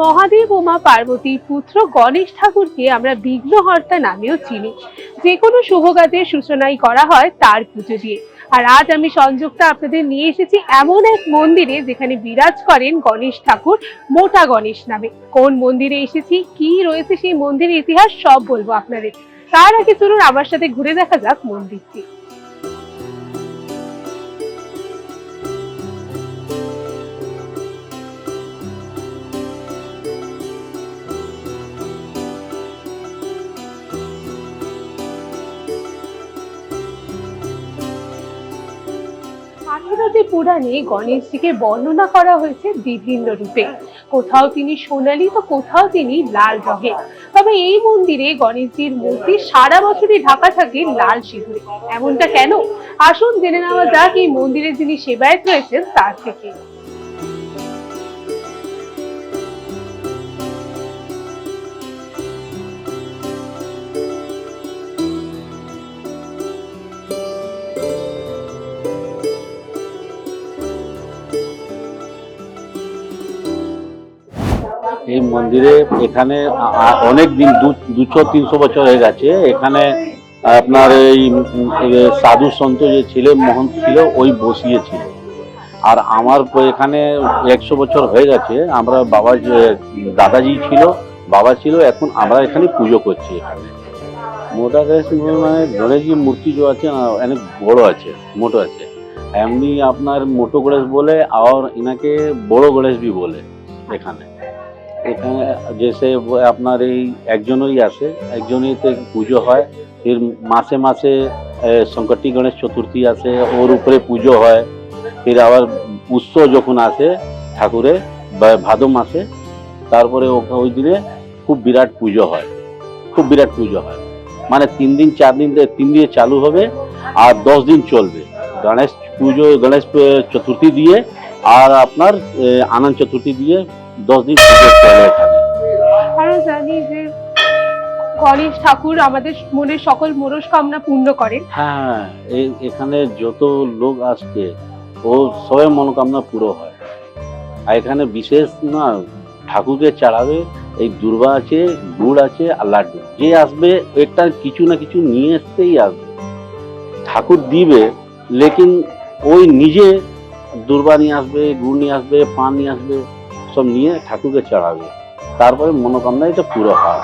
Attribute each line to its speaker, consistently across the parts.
Speaker 1: মহাদেব ও মা পার্বতীর পুত্র গণেশ ঠাকুরকে আমরা বিঘ্নহর্তা নামেও চিনি। যে কোনো শুভ কাজের সূচনাই করা হয় তার পুজো দিয়ে। আর আজ আমি সংযুক্তা আপনাদের নিয়ে এসেছি এমন এক মন্দিরে যেখানে বিরাজ করেন গণেশ ঠাকুর মোটা গণেশ নামে। কোন মন্দিরে এসেছি, কি রয়েছে সেই মন্দিরের ইতিহাস সব বলব আপনাদের। তার আগে চলুন আমার সাথে ঘুরে দেখা যাক মন্দিরটি। আঠেরোটি পুরাণে গণেশজিকে বর্ণনা করা হয়েছে বিভিন্ন রূপে। কোথাও তিনি সোনালি, তো কোথাও তিনি লাল রঙে। তবে এই মন্দিরে গণেশজির মূর্তি সারা বছরই ঢাকা থাকে লাল সিঁদুরে। এমনটা কেন? আসুন জেনে নেওয়া যাক এই মন্দিরে যিনি সেবায়ত রয়েছেন তার থেকে।
Speaker 2: এই মন্দিরে এখানে অনেক দিন দুশো, তিনশো বছর হয়ে গেছে। এখানে আপনার এই সাধু সন্ত যে ছিল, মহন্ত ছিল, ওই বসিয়েছিল। আর আমার এখানে একশো বছর হয়ে গেছে। আমরা বাবা দাদাজি ছিল, বাবা ছিল, এখন আমরা এখানে পুজো করছি এখানে। মোটা গণেশ মানে গণেশজি মূর্তি যে আছে অনেক বড় আছে, মোটো আছে। এমনি আপনার মোটো গণেশ বলে, আর এনাকে বড় গণেশ বি বলে, এখানে। এখানে জেসে আপনার এই একজনই আসে একজনইতে পুজো হয়। ফির মাসে মাসে সংকটি গণেশ চতুর্থী আসে, ওর উপরে পুজো হয়। ফির আবার উৎসব যখন আসে ঠাকুরের ভাদো মাসে, তারপরে ওই দিনে খুব বিরাট পুজো হয়। খুব বিরাট পুজো হয়। মানে তিন দিন, চার দিন, তিন দিনে চালু হবে আর দশ দিন চলবে। গণেশ পুজো, গণেশ চতুর্থী দিয়ে আর আপনার আনন্দ চতুর্থী দিয়ে দশ দিন এখানে।
Speaker 1: আমরা জানি যে গণেশ ঠাকুর আমাদের মনের সকল মনস্কামনা পূর্ণ করেন।
Speaker 2: হ্যাঁ এই এখানে যত লোক আসছে ও সবাই মনোকামনা পুরো হয়। আর এখানে বিশেষ না ঠাকুরকে চড়াবে এই দুর্বা আছে গুড় আছে আর লাড্ডু। যে আসবে এটা কিছু না কিছু নিয়ে আসতেই আসবে। ঠাকুর দিবে লেকিন ওই নিজে দুর্বা নিয়ে আসবে গুড় নিয়ে আসবে পান নিয়ে আসবে। সব নিয়ে ঠাকুরকে চড়াবে। তারপরে মনোকামনা এটা পুরো হয়।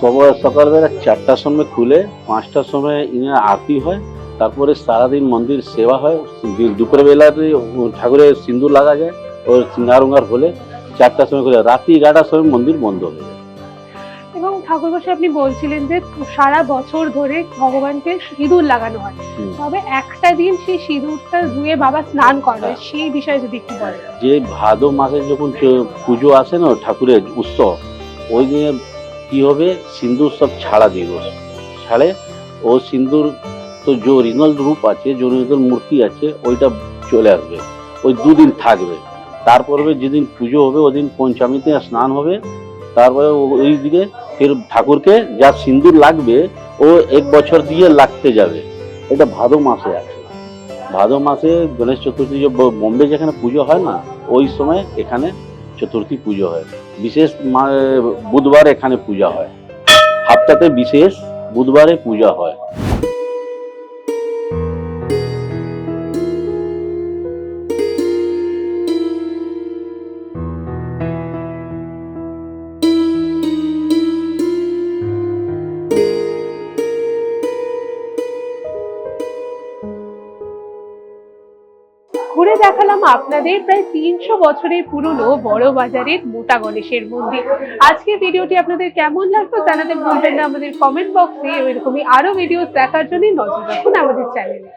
Speaker 2: সবাই সকালবেলা চারটার সময় খুলে, পাঁচটার সময় ইনার আরতি হয়, তারপরে সারাদিন মন্দির সেবা হয়। দুপুর বেলাতে ঠাকুরের সিন্দুর লাগা যায়, ওর সিঙ্গার উঙ্গার হলে চারটার সময় খুলে। রাত্রি এগারোটার সময় মন্দির বন্ধ হয়ে যায়।
Speaker 1: ঠাকুর বসে আপনি বলছিলেন যে সারা বছর ধরে ভগবানকে সিঁদুর লাগানো হয়। তবে একটা দিন সেই সিঁদুরটা ধুয়ে বাবা স্নান করবে
Speaker 2: হ্যাঁ।
Speaker 1: সেই বিষয়ে যদি একটু বলেন।
Speaker 2: যে ভাদো মাসে যখন পুজো আসে না ঠাকুরের উৎসব ওই দিনে কি হবে? সিন্দুর সব ছাড়া দিবস ছাড়ে ও সিন্দুর তো যে অরিজিনাল রূপ আছে যে অরিজিনাল মূর্তি আছে ওইটা চলে আসবে। ওই দুদিন থাকবে। তারপরে যেদিন পুজো হবে ওদিন পঞ্চমীতে স্নান হবে। তারপরে ওই দিকে ফের ঠাকুরকে যা সিন্দুর লাগবে, ও এক বছর দিয়ে লাগতে যাবে। এটা ভাদো মাসে আছে। ভাদো মাসে গণেশ চতুর্থী যে বোম্বে যেখানে পুজো হয় না, ওই সময় এখানে চতুর্থী পুজো হয়। বিশেষ বুধবার এখানে পূজা হয়। হাফটাতে বিশেষ বুধবারে পূজা হয়।
Speaker 1: দেখালাম আপনাদের প্রায় তিনশো বছরের পুরনো বড় বাজারের মোটা গণেশের মন্দির। আজকে ভিডিওটি আপনাদের কেমন লাগল জানাতে ভুলবেন না। আমাদের কমেন্ট বক্সে এরকমই আরও ভিডিও দেখার জন্য নজর রাখুন আমাদের চ্যানেলে